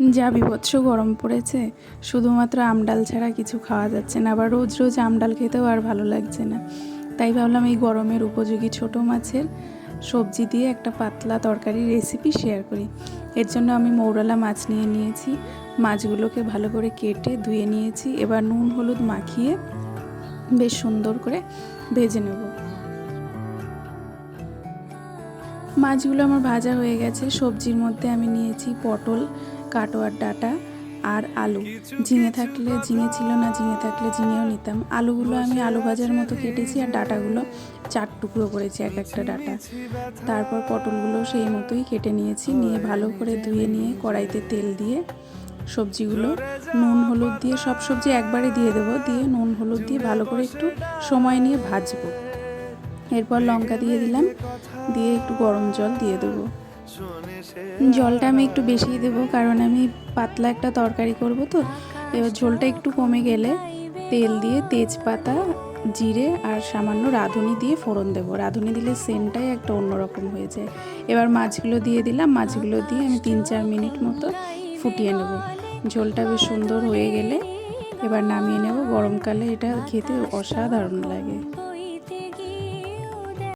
যা বিভৎস গরম পড়েছে, শুধুমাত্র আমডাল ছাড়া কিছু খাওয়া যাচ্ছে না, আবার রোজ রোজ আমডাল খেতেও আর ভালো লাগছে না। তাই ভাবলাম এই গরমের উপযোগী ছোট মাছের সবজি দিয়ে একটা পাতলা তরকারি রেসিপি শেয়ার করি। এর জন্য আমি মৌরালা মাছ নিয়ে নিয়েছি, মাছগুলোকে ভালো করে কেটে ধুয়ে নিয়েছি, এবার নুন হলুদ মাখিয়ে বেশ সুন্দর করে ভেজে নেব। মাছগুলো আমার ভাজা হয়ে গেছে, সবজির মধ্যে আমি নিয়েছি পটল কাটোয়ার ডাটা আর আলু। ঝিঙে থাকলে ঝিঙে ছিল না, ঝিঙে থাকলে ঝিঙেও নিতাম। আলুগুলো আমি আলু ভাজার মতো কেটেছি আর ডাটাগুলো চার টুকরো করেছি এক একটা ডাটা। তারপর পটলগুলো সেই মতোই কেটে নিয়েছি, নিয়ে ভালো করে ধুয়ে নিয়ে কড়াইতে তেল দিয়ে সবজিগুলো নুন, হলুদ দিয়ে সব সবজি একবারে দিয়ে দেবো, দিয়ে নুন, হলুদ দিয়ে ভালো করে একটু সময় নিয়ে ভাজবো। এরপর লঙ্কা দিয়ে দিলাম, দিয়ে একটু গরম জল দিয়ে দেবো। জলটা আমি একটু বেশিই দেবো, কারণ আমি পাতলা একটা তরকারি করব তো। এবার ঝোলটা একটু কমে গেলে তেল দিয়ে তেজপাতা, জিরে আর সামান্য রাঁধুনি দিয়ে ফোড়ন দেবো। রাঁধুনি দিলে সেন্টটাই একটা অন্যরকম হয়ে যায়। এবার মাছগুলো দিয়ে দিলাম, মাছগুলো দিয়ে আমি তিন চার মিনিট মতো ফুটিয়ে নেব। ঝোলটা বেশ সুন্দর হয়ে গেলে এবার নামিয়ে নেব। গরমকালে এটা খেতে অসাধারণ লাগে।